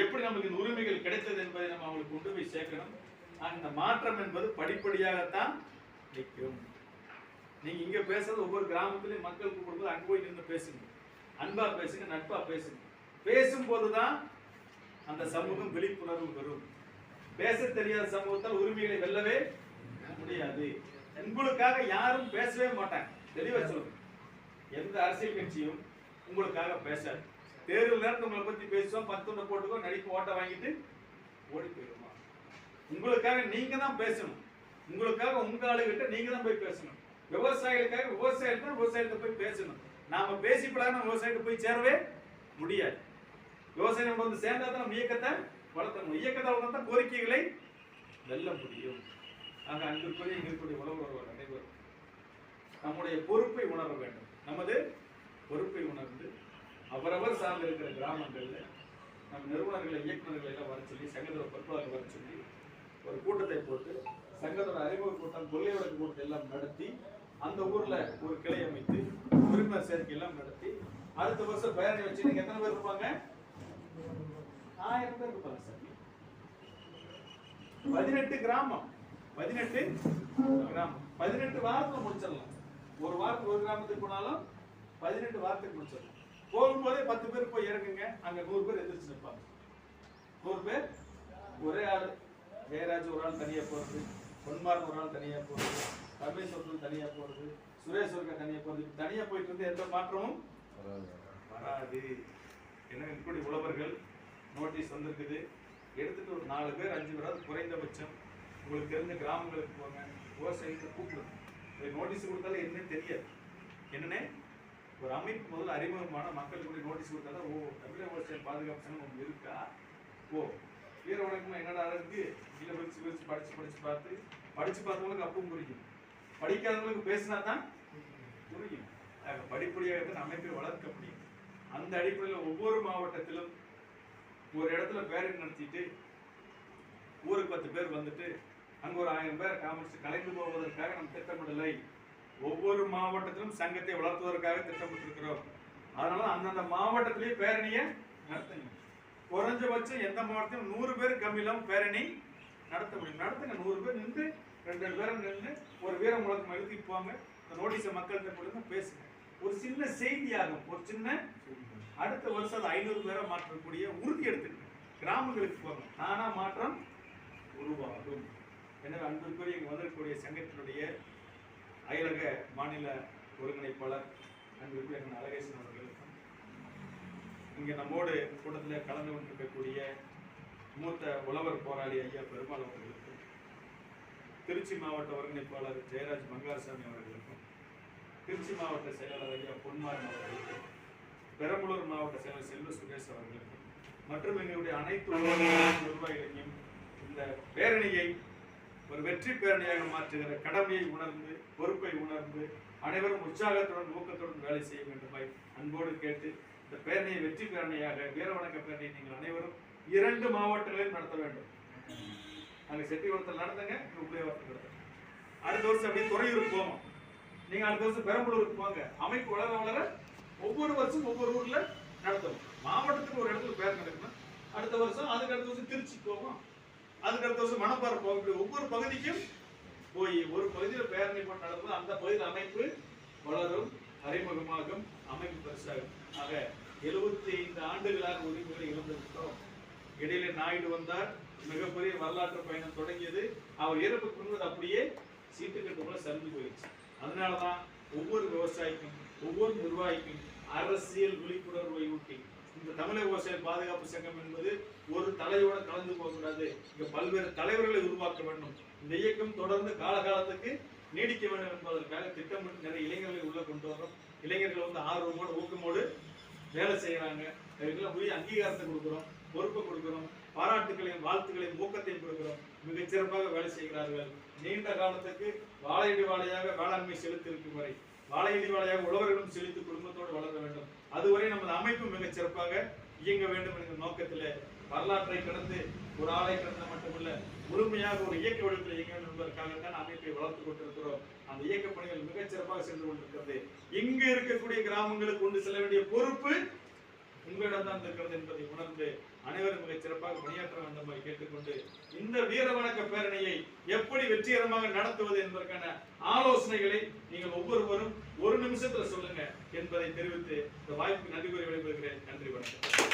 எப்படி நமக்கு இந்த உரிமைகள் கிடைத்தது என்பதை நம்ம அவங்களுக்கு கொண்டு போய் சேர்க்கணும். அந்த மாற்றம் என்பது படிப்படியாகத்தான் நிற்கும். நீங்க இங்க பேசுறது ஒவ்வொரு கிராமத்திலையும் மக்கள் கூப்பிடும்போது அங்க போய் நின்று பேசுங்க. அன்பா பேசுங்க நட்பா பேசுங்க. பேசும்போது தான் அந்த சமூகம் விழிப்புணர்வு பெறும் பேச தெரியாத சமூகத்தால் உரிமைகளை வெல்லவே முடியாது. உங்களுக்காக யாரும் பேசவே மாட்டாங்க. தெளிவா சொல்லுங்க. எந்த அரசியல் கட்சியும் உங்களுக்காக பேசாது. தேர்தல் நேரத்தில் உங்களை பத்தி பேசுவோம் பத்து போட்டுக்கோ நடிப்பு ஓட்ட வாங்கிட்டு ஓடி போயிடுவோம்? உங்களுக்காக நீங்க தான் பேசணும். உங்களுக்காக உங்க ஆளுகிட்ட நீங்க தான் போய் பேசணும். விவசாயிகளுக்காக விவசாயிகள் விவசாயத்தை போய் பேசணும். நாம பேசிப்படாத நம்ம விவசாயத்தை போய் சேரவே முடியாது. விவசாயம் வந்து சேர்ந்தா தான் நம்ம இயக்கத்தை வளர்த்தணும். இயக்கத்தை வளர்த்தா கோரிக்கைகளை வெல்ல முடியும். ஆக அன்பிற்குரிய எங்களுடைய உழவர் அனைவரும் நம்முடைய பொறுப்பை உணர வேண்டும். நமது பொறுப்பை உணர்ந்து அவரவர் சார்ந்திருக்கிற கிராமங்களில் கிராமங்கள்ல நம்ம நிறுவனர்களை இயக்குநர்களை எல்லாம் வர சொல்லி சங்கத்தோட பொறுப்பாளர்கள் வர சொல்லி ஒரு கூட்டத்தை போட்டு சங்கத்தோட அறிமுக கூட்டம் கொள்ளையோட கூட்டத்தை எல்லாம் நடத்தி அந்த ஊர்ல ஒரு கிளை அமைத்து உறுப்பினர் சேர்க்கை எல்லாம் நடத்தி அடுத்த வருஷம் பேரணி வச்சு நீங்க எத்தனை பேர் இருப்பாங்க? ஆயிரம் பேர் இருப்பாங்க சார். பதினெட்டு கிராமம். பதினெட்டு கிராமம். பதினெட்டு வாரத்துல முடிச்சிடலாம். ஒரு வாரத்துக்கு ஒரு கிராமத்துக்கு போனாலும் பதினெட்டு வாரத்துக்கு முடிச்சிடலாம். போகும்போதே பத்து பேர் போய் இறங்குங்க. அங்க நூறு பேர் எதிர்த்து நிற்பாங்க நூறு பேர்? ஒரே ஆள். ஜெயராஜ் ஒரு ஆள் தனியா போறது. பொன்மாரன் ஒரு ஆள் தனியா போறது. ரமேஷ் தனியா போறது. சுரேஷ் தனியா போறது. தனியா போயிட்டு இருந்து எந்த மாற்றமும் வராது. என்ன இப்படி உழவர்கள் நோட்டீஸ் வந்திருக்குது. எடுத்துட்டு ஒரு நாலு பேர் அஞ்சு பேராவது குறைந்தபட்சம் உங்களுக்கு தெரிஞ்ச கிராமங்களுக்கு போங்க. விவசாயிகளை கூப்பிடுங்க. நோட்டீஸ் கொடுத்தாலும் என்னன்னு தெரியாது. என்னன்னு? ஒரு அமைப்பு முதல்ல அறிமுகமான மக்களுக்கு கூட நோட்டீஸ் கொடுத்தா ஓ தமிழக விவசாய பாதுகாப்பு சங்கம் ஒன்று இருக்கா? ஓ வீர வணக்கம் என்னடா இருக்கு? கீழே பிரிச்சு பிரிச்சு படிச்சு படிச்சு பார்த்து படிச்சு பார்த்தவங்களுக்கு அப்பவும் புரியும். படிக்காதவங்களுக்கு பேசினா தான் புரியும். படிப்படியாக தான் அமைப்பை வளர்க்க முடியும். அந்த அடிப்படையில் ஒவ்வொரு மாவட்டத்திலும் ஒரு இடத்துல பேரணி நடத்திட்டு ஊருக்கு பத்து பேர் வந்துட்டு அங்கே ஒரு ஆயிரம் பேர் காமிச்சு கலைந்து போவதற்காக நம்ம திட்டமிடலை. ஒவ்வொரு மாவட்டத்திலும் சங்கத்தை வளர்த்துவதற்காக திட்டமிட்டிருக்கிறோம். அதனால அந்தந்த மாவட்டத்திலேயே பேரணியை நடத்துங்க. குறைஞ்சபட்சம் எந்த மாவட்டத்திலும் நூறு பேர் கம்மியிலும் பேரணி நடத்த முடியும். நடத்துங்க நூறு பேர் நின்று ரெண்டு ரெண்டு பேரும் நின்று ஒரு வீர முழக்கம் எழுதி போங்க இந்த நோட்டீஸை மக்கள்கிட்ட கொடுங்க பேசுங்க. ஒரு சின்ன செய்தியாகும் ஒரு சின்ன அடுத்த வருஷம் அது ஐநூறு பேரை மாற்றக்கூடிய உறுதி எடுத்துக்கங்க. கிராமங்களுக்கு போங்க. தானா மாற்றம் உருவாகும். எனவே அன்பிற்குரிய இங்கே வந்திருக்கக்கூடிய சங்கத்தினுடைய அயலக மாநில ஒருங்கிணைப்பாளர் அன்பிற்குரிய எங்கள் அழகேசன் அவர்களுக்கும் இங்கே நம்மோடு கூட்டத்தில் கலந்து கொண்டிருக்கக்கூடிய மூத்த உழவர் போராளி ஐயா பெருமாள் அவர்களுக்கும் திருச்சி மாவட்ட ஒருங்கிணைப்பாளர் ஜெயராஜ் மங்காரசாமி அவர்களுக்கும் திருச்சி மாவட்ட செயலாளர் ஐயா பொன்மாரன் அவர்களுக்கும் பெரம்பலூர் மாவட்ட செயலர் செல்வ சுரேஷ் அவர்களுக்கும் மற்றும் எங்களுடைய அனைத்து நிர்வாகிகளையும் இந்த பேரணியை ஒரு வெற்றி பேரணியாக மாற்றுகிற கடமையை உணர்ந்து பொறுப்பை உணர்ந்து அனைவரும் உற்சாகத்துடன் ஊக்கத்துடன் வேலை செய்ய வேண்டுமாய் அன்போடு கேட்டு இந்த பேரணியை வெற்றி பேரணியாக வீரவணக்க பேரணியை நீங்கள் அனைவரும் இரண்டு மாவட்டங்களிலும் நடத்த வேண்டும். அங்க செட்டிகுளத்தில் நடந்தங்க உபயோகத்தில் நடத்துங்க அடுத்த வருஷம் அப்படியே துறையூருக்கு போவோம். நீங்க அடுத்த வருஷம் பெரம்பலூருக்கு போங்க. அமைப்பு வளர வளர ஒவ்வொரு வருஷம் ஒவ்வொரு ஊர்ல நடத்துவோம் மாவட்டத்துக்கு ஒரு இடத்துல பேர் நடக்கணும். அடுத்த வருஷம் அதுக்கு அடுத்த வருஷம் திருச்சி போவோம். அதுக்கடுத்த வருஷம் மணப்பாறை இப்படி ஒவ்வொரு பகுதிக்கும் போய் ஒரு பகுதியில் பேரணி பண்ண நடக்கும்போது அந்த பகுதியில் அமைப்பு வளரும் அறிமுகமாகும் அமைப்பு பெருசாகும். ஆக எழுபத்தி ஐந்து ஆண்டுகளாக உரிமைகளை இழந்திருக்கிறோம். இடையில நாயுடு வந்தார். மிகப்பெரிய வரலாற்று பயணம் தொடங்கியது. அவர் இறப்புக்கு அப்படியே சீட்டுக்கட்டு போல சரிஞ்சு போயிடுச்சு. அதனாலதான் ஒவ்வொரு விவசாயிக்கும் ஒவ்வொரு நிர்வாகிக்கும் அரசியல் விழிப்புணர்வை தமிழக விவசாய பாதுகாப்பு சங்கம் என்பது ஒரு தலையோட கலந்து போகக்கூடாது. இங்க பல்வேறு தலைவர்களை உருவாக்க வேண்டும். இந்த இயக்கம் தொடர்ந்து காலகாலத்துக்கு நீடிக்க வேண்டும் என்பதற்காக திட்டமிட்டு நிறைய இளைஞர்களை உள்ள கொண்டு வரோம் இளைஞர்கள் வந்து ஆர்வமோடு ஊக்கமோடு வேலை செய்யறாங்க. இதுக்கெல்லாம் உரிய அங்கீகாரத்தை கொடுக்குறோம் பொறுப்பை கொடுக்குறோம் பாராட்டுகளையும் வாழ்த்துக்களையும் ஊக்கத்தையும் கொடுக்கிறோம். மிகச் சிறப்பாக வேலை செய்கிறார்கள். நீண்ட காலத்துக்கு வாழையடி வாழையாக வேளாண்மை செலுத்தி இருக்கும் வரை வாழை வாழையாக உழவர்களும் செழித்து குடும்பத்தோடு வளர வேண்டும். அதுவரை நமது அமைப்பு மிகச் சிறப்பாக இயங்க வேண்டும் என்கிற நோக்கத்தில் வரலாற்றை கடந்து ஒரு ஆளை கடந்த மட்டுமல்ல முழுமையாக ஒரு இயக்க வடிவத்தில் இயங்க வேண்டும் என்பதற்காகத்தான் அமைப்பை வளர்த்துக் கொண்டிருக்கிறோம். அந்த இயக்க பணிகள் மிகச் சிறப்பாக சென்று கொண்டிருக்கிறது. இங்கு இருக்கக்கூடிய கிராமங்களுக்கு கொண்டு செல்ல வேண்டிய பொறுப்பு உங்களிடம் தான் இருக்கிறது என்பதை உணர்ந்து அனைவரும் மிகச் சிறப்பாக பணியாற்ற வேண்டும் என்று கேட்டுக்கொண்டு இந்த வீர வணக்க பேரணியை எப்படி வெற்றிகரமாக நடத்துவது என்பதற்கான ஆலோசனைகளை நீங்கள் ஒவ்வொருவரும் ஒரு நிமிஷத்துல சொல்லுங்க என்பதை தெரிவித்து இந்த வாய்ப்புக்கு நன்றி கூறி விடைபெறுகிறேன். நன்றி வணக்கம்.